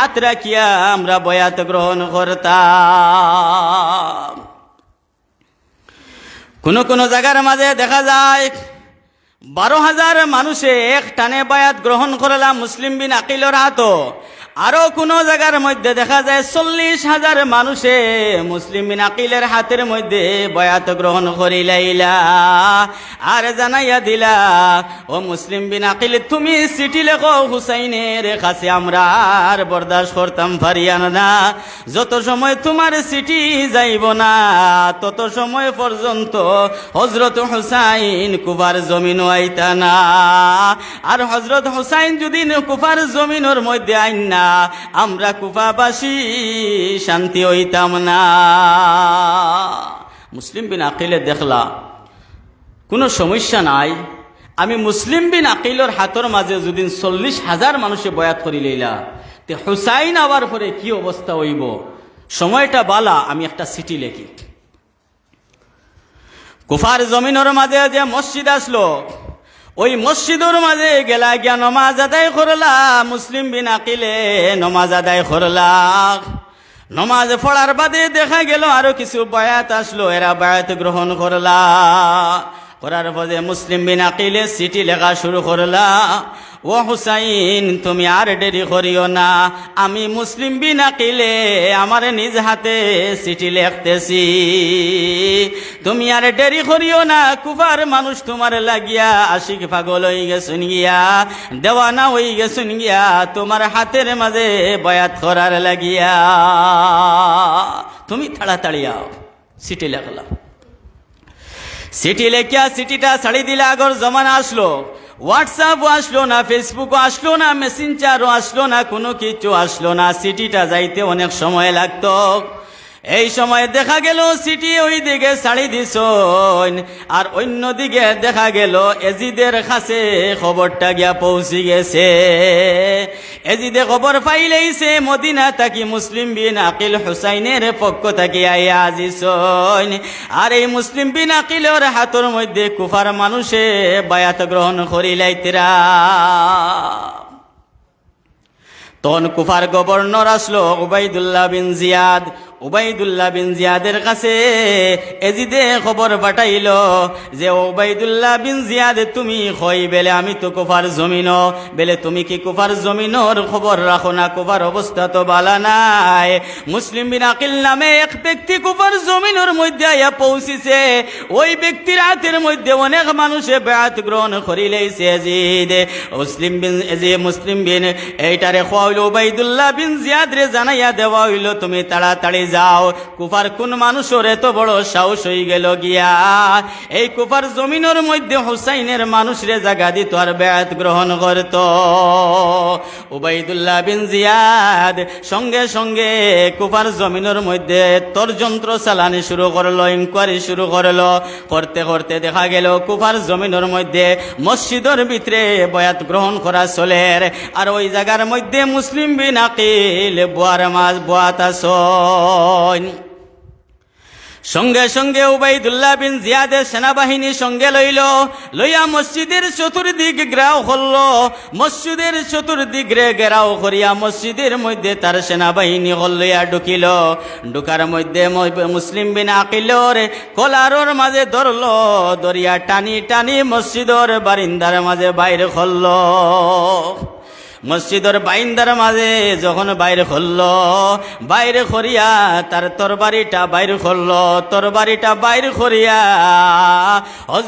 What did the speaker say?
হাত রাখিয়া আমরা বয়াত গ্রহণ করতাম। কোন কোন জায়গার মাঝে দেখা যায়, বারো হাজার মানুষে এক টানে বায়াত গ্রহণ করলাম মুসলিম বিন আকিলর হাতো আরও কোন জায়গার মধ্যে দেখা যায় চল্লিশ হাজার মানুষে মুসলিম আকিলের হাতের মধ্যে বয়াত গ্রহণ করিলাইলা। আর জানাইয়া দিলা, ও মুসলিম বিন আকিল, তুমি চিঠি লেখো হুসাইনের কাছে, আমরা আর বরদাস্ত করতাম পারিয়ান না। যত সময় তোমার চিঠি যাইব না, তত সময় পর্যন্ত হজরত হুসাইন কুবার জমিন আইতা না। আর হজরত হুসাইন যদি কুফার জমিনের মধ্যে আইন না আমরা কুফাবাসী, শান্তি হইতাম না। মুসলিম বিন আকিলে দেখলা, কোনো সমস্যা নাই। আমি মুসলিম বিন আকিলর হাতর মাঝে যদি চল্লিশ হাজার মানুষে বয়াত করি লইলা, তে হুসাইন আবার পরে কি অবস্থা হইব? সময়টা বালা, আমি একটা সিটি লেখি। কুফার জমিনের মাঝে যে মসজিদ আসলো ওই মসজিদের মাঝে গেলা গিয়া নমাজ আদায় করলা, মুসলিম বিন আকিলে নমাজ আদায় করলা। নমাজ পড়ার বাদে দেখা গেল আরও কিছু বায়াত আসলো, এরা বায়াত গ্রহণ করলা। করার পরে মুসলিম বিন আকিলে সিটি লেখা শুরু করলা, ও হুসাইন, তুমি আর দেরি করিও না। আমি মুসলিম বিন আকিলে আমার নিজ হাতে চিঠি লিখতেছি। তুমি আর দেরি করিও না, কুফার মানুষ তোমার লাগিয়া আশিক পাগল হয়ে গেছুন গিয়া, দেওয়ানা হয়ে গেছুন গিয়া, তোমার হাতের মাঝে বয়াত করার লাগিয়া। তুমি তাড়াতাড়ি আও চিঠি লেখলা। সিটি লেখিয়া সিটিটা ছাড়ি দিলে আগর জমানা আসলো হোয়াটসঅ্যাপও আসলো না ফেসবুকও আসলো না মেসেঞ্জারও আসলো না কোনো কিছু আসলো না সিটিটা যাইতে অনেক সময় লাগতো এই সময় দেখা গেল সিটি ওই দিকে ছাড়ি দিস আর অন্য দিকে দেখা গেল এজিদের কাছে খবরটা গিয়া পৌঁছি গেছে। এজিদে খবর পাইলেইছে মদিনা তাকি মুসলিম বিন আকিল হুসাইনের পক্ষ থাকি আইয়া আজিস আর এই মুসলিম বিন আকিলের হাতর মধ্যে কুফার মানুষে বায়াত গ্রহণ করিলাইতিরা তখন কুফার গভর্নর আসলো Ubaidullah bin Ziyad. Ubaidullah bin জিয়াদের কাছে এজিদে খবর পাঠাইল যে, উবাইদুল্লাহ বিন জিয়াদ, তুমি কই বেলে আমি তো কুফার জমিন, বেলে তুমি কি কুফার জমিনর খবর রাখো না? কুফার অবস্থা তো বালা নাই। মুসলিম বিন আকিল নামে এক ব্যক্তি কুফার জমিনের মধ্যে আইয়া পৌঁছিছে। ওই ব্যক্তির হাতের মধ্যে অনেক মানুষে বেয়াত গ্রহণ করিলেইছে এজিদ। মুসলিম বিন এজি মুসলিম বিন এইটারে খোয়াইল উবাইদুল্লাহ বিন জিয়াদ রে জানাইয়া দেওয়া হইল, তুমি তাড়াতাড়ি যাও। কুফার কোন মানুষের এত বড় সাহস হয়ে গেল গিয়া। এই কুফার জমিনের মধ্যে হুসাইনের মানুষরে জাগা দিত আর বেয়াত গ্রহণ করত। উবাইদুল্লাহ বিন জিয়াদ সঙ্গে সঙ্গে কুফার জমিনের মধ্যে তরযন্ত্র চালানি শুরু করল ইনকোয়ারি শুরু করল। করতে করতে দেখা গেল কুফার জমিনের মধ্যে মসজিদের ভিতরে বয়াত গ্রহণ করা চলে। আর ওই জায়গার মধ্যে মুসলিম বিন আকিল, বুয়ার মাছ, বুয়াত আসন সঙ্গে সঙ্গে উবাইদুল্লাহ বিন জিয়াদের সেনাবাহিনী সঙ্গে লইল, লইয়া মসজিদের চতুর্দিক গ্রাও করল। মসজিদের চতুর্দিক রে গেরাও করিয়া মসজিদের মধ্যে তার সেনাবাহিনী হল লইয়া ঢুকিল। ঢুকার মধ্যে মুসলিম বিন আকিলর কলারোর মাঝে ধরল দরিয়া টানি টানি মসজিদর বারিন্দার মাঝে বাইরে করল। মসজিদের বাইন্দার মাঝে যখন বাইরে খুলল বাইরে খরিয়া তার তরবারিটা বাইরে করল, তরবারিটা বাইরে হজরত